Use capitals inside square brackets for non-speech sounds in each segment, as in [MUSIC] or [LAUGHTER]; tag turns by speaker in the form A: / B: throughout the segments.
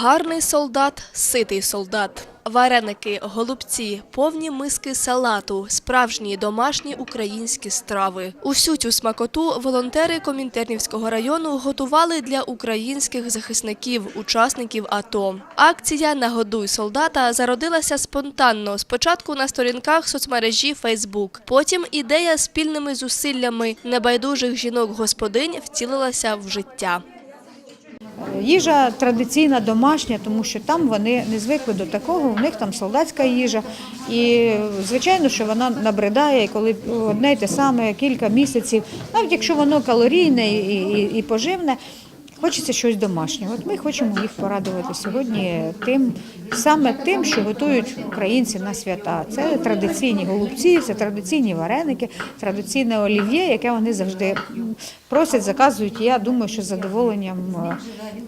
A: Гарний солдат, ситий солдат. Вареники, голубці, повні миски салату, справжні домашні українські страви. Усю цю смакоту волонтери Комінтернівського району готували для українських захисників, учасників АТО. Акція Нагодуй солдата зародилася спонтанно. Спочатку на сторінках соцмережі Фейсбук. Потім ідея спільними зусиллями небайдужих жінок-господинь втілилася в життя.
B: Їжа традиційна, домашня, тому що там вони не звикли до такого, у них там солдатська їжа. І звичайно, що вона набридає, коли одне й те саме кілька місяців, навіть якщо воно калорійне і, і, і поживне, хочеться щось домашнього. От ми хочемо їх порадувати сьогодні тим, саме тим, що готують українці на свята. Це традиційні голубці, це традиційні вареники, традиційне олів'є, яке вони завжди просять, заказують. Я думаю, що з задоволенням е,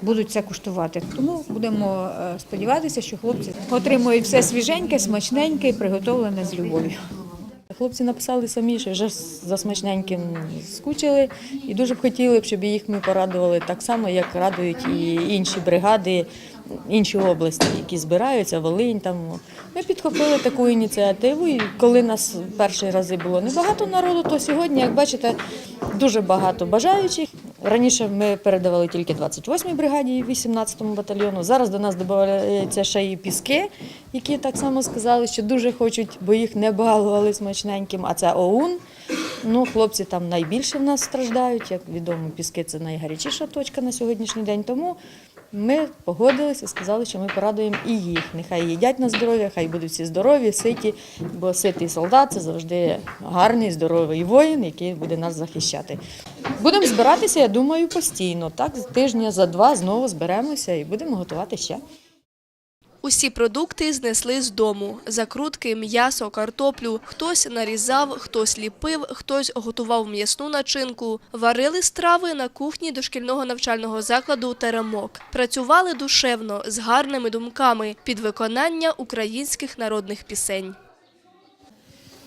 B: будуть це куштувати. Тому будемо е, сподіватися, що хлопці отримують все свіженьке, смачненьке і приготовлене з любов'ю.
C: Хлопці написали самі, що вже за смачненьким скучили і дуже б хотіли щоб їх ми порадували так само, як радують і інші бригади, інші області, які збираються, Волинь. Там. Ми підхопили таку ініціативу, і коли нас перші рази було небагато народу, то сьогодні, як бачите, дуже багато бажаючих. Раніше ми передавали тільки 28-й бригаді і 18-му батальйону. Зараз до нас додаються ще і піски, які так само сказали, що дуже хочуть, бо їх не балували смачненьким. А це ОУН. Ну, хлопці там найбільше в нас страждають. Як відомо, піски це найгарячіша точка на сьогоднішній день. Тому ми погодилися сказали, що ми порадуємо і їх. Нехай їдять на здоров'я, хай будуть всі здорові, ситі, бо ситий солдат це завжди гарний, здоровий воїн, який буде нас захищати. Будемо збиратися, я думаю, постійно. Так, тижня за два знову зберемося і будемо готувати ще.
A: Усі продукти знесли з дому: закрутки, м'ясо, картоплю. Хтось нарізав, хтось ліпив, хтось готував м'ясну начинку. Варили страви на кухні дошкільного навчального закладу Теремок. Працювали душевно, з гарними думками під виконання українських народних пісень.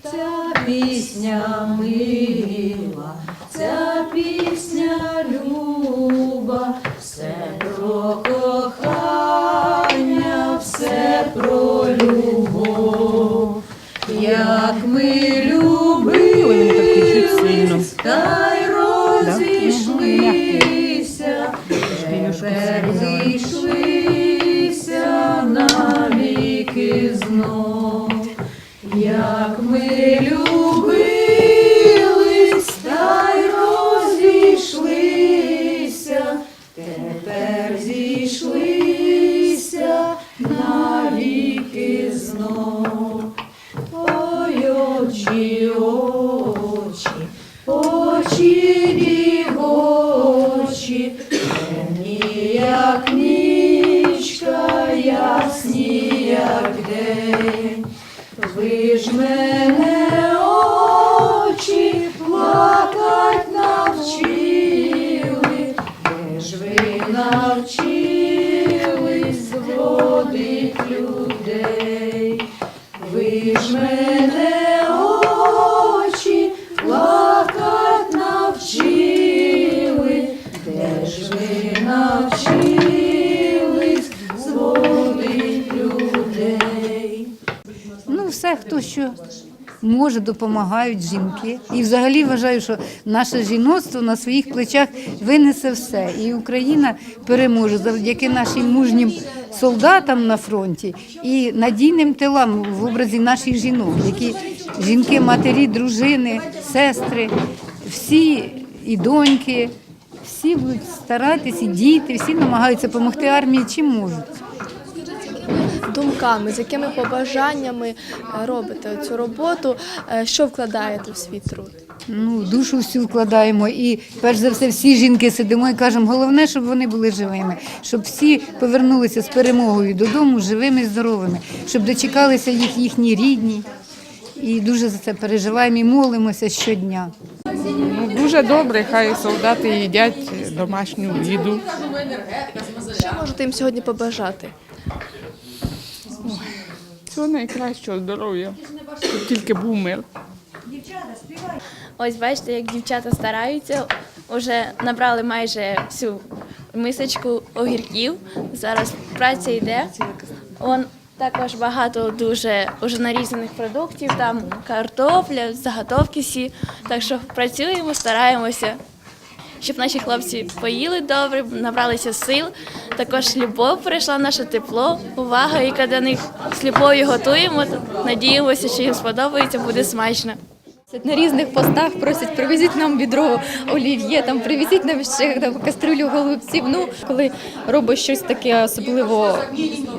D: Ця пісня мила, ця пісня люба, Як ми любились, та й розійшлися, тепер зійшлися навіки знов. Як ми любились, та й розійшлися, тепер ясні, як день. Ж мене очі плакать навчили, де ж ви навчились зводить людей? Ви ж мене
E: Хто що може, допомагають жінки. І взагалі вважаю, що наше жіноцтво на своїх плечах винесе все. І Україна переможе завдяки нашим мужнім солдатам на фронті і надійним тилам в образі наших жінок, які жінки, матері, дружини, сестри, всі і доньки. Всі будуть старатися, діти, всі намагаються допомогти армії, чим можуть.
A: Думками, з якими побажаннями е, робите цю роботу, е, що вкладаєте в свій труд?
E: Ну, душу всю вкладаємо і перш за все всі жінки сидимо і кажемо, головне, щоб вони були живими, щоб всі повернулися з перемогою додому, живими і здоровими, щоб дочекалися їх їхні рідні. І дуже за це переживаємо і молимося щодня.
F: Ну, дуже добре, хай солдати їдять домашню їду.
A: Що можете їм сьогодні побажати?
F: Всього найкращого здоров'я, щоб тільки був мир.
G: Ось бачите, як дівчата стараються, вже набрали майже всю мисочку огірків. Зараз праця йде. Он також багато дуже уже нарізаних продуктів, там картопля, заготовки всі. Так що працюємо, стараємося, щоб наші хлопці поїли добре, набралися сил. Також любов прийшла, наше тепло, увага, яка до них з любов'ю готуємо. Надіємося, що їм сподобається, буде смачно.
H: На різних постах просять привезіть нам відро олів'є, там привезіть нам ще там, каструлю голубців. Ну коли робиш щось таке, особливо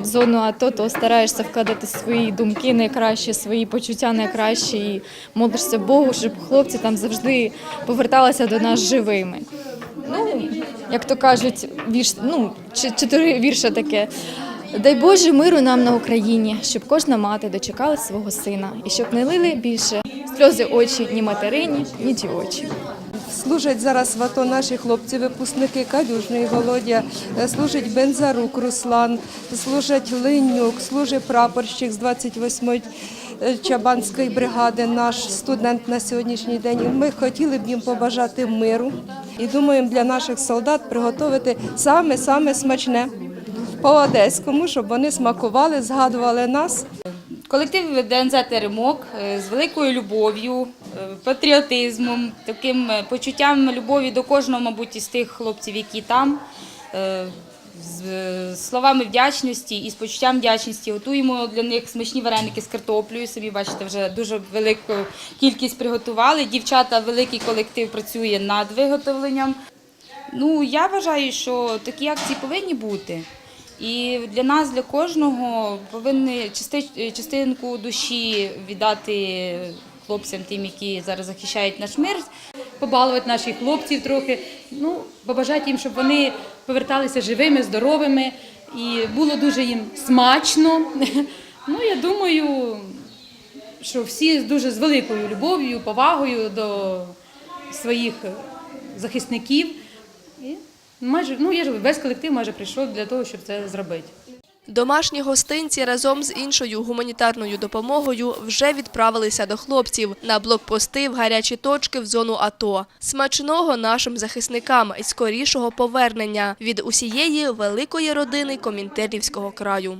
H: в зону АТО, то стараєшся вкладати свої думки найкраще, свої почуття найкраще і молишся Богу, щоб хлопці там завжди поверталися до нас живими. Ну, як то кажуть, вірш, ну, чотири вірша таке. Дай Боже миру нам на Україні, щоб кожна мати дочекала свого сина, і щоб не лили більше сльози очі ні материні, ні дівочі.
I: Служать зараз в АТО наші хлопці, випускники Калюжний Володя, е, служить Бензарук Руслан, служать Линюк, служить прапорщик з 28-ї е, Чабанської бригади, наш студент на сьогоднішній день. Ми хотіли б їм побажати миру і думаємо для наших солдат приготувати саме-саме смачне по одеському, щоб вони смакували, згадували нас.
J: Колектив ДНЗ Теремок е, з великою любов'ю, е, патріотизмом, таким е, почуттям любові до кожного, мабуть, із тих хлопців, які там. З словами вдячності і з почуттям вдячності готуємо для них смачні вареники з картоплею. Самі бачите, вже дуже велику кількість приготували. Дівчата, великий колектив працює над виготовленням. Ну, я вважаю, що такі акції повинні бути. І для нас, для кожного, повинні части- частинку душі віддати хлопцям, тим, які зараз захищають наш мир.
K: побалувати наших хлопців трохи. Ну, побажати їм, щоб вони поверталися живими, здоровими і було дуже їм смачно. [LAUGHS] Ну, я думаю, що всі дуже з великою любов'ю, повагою до своїх захисників. Майже, ну, я ж весь колектив майже прийшов для того, щоб це зробити.
A: Домашні гостинці разом з іншою гуманітарною допомогою вже відправилися до хлопців на блокпости в гарячі точки в зону АТО. Смачного нашим захисникам і скорішого повернення від усієї великої родини Комінтернівського краю.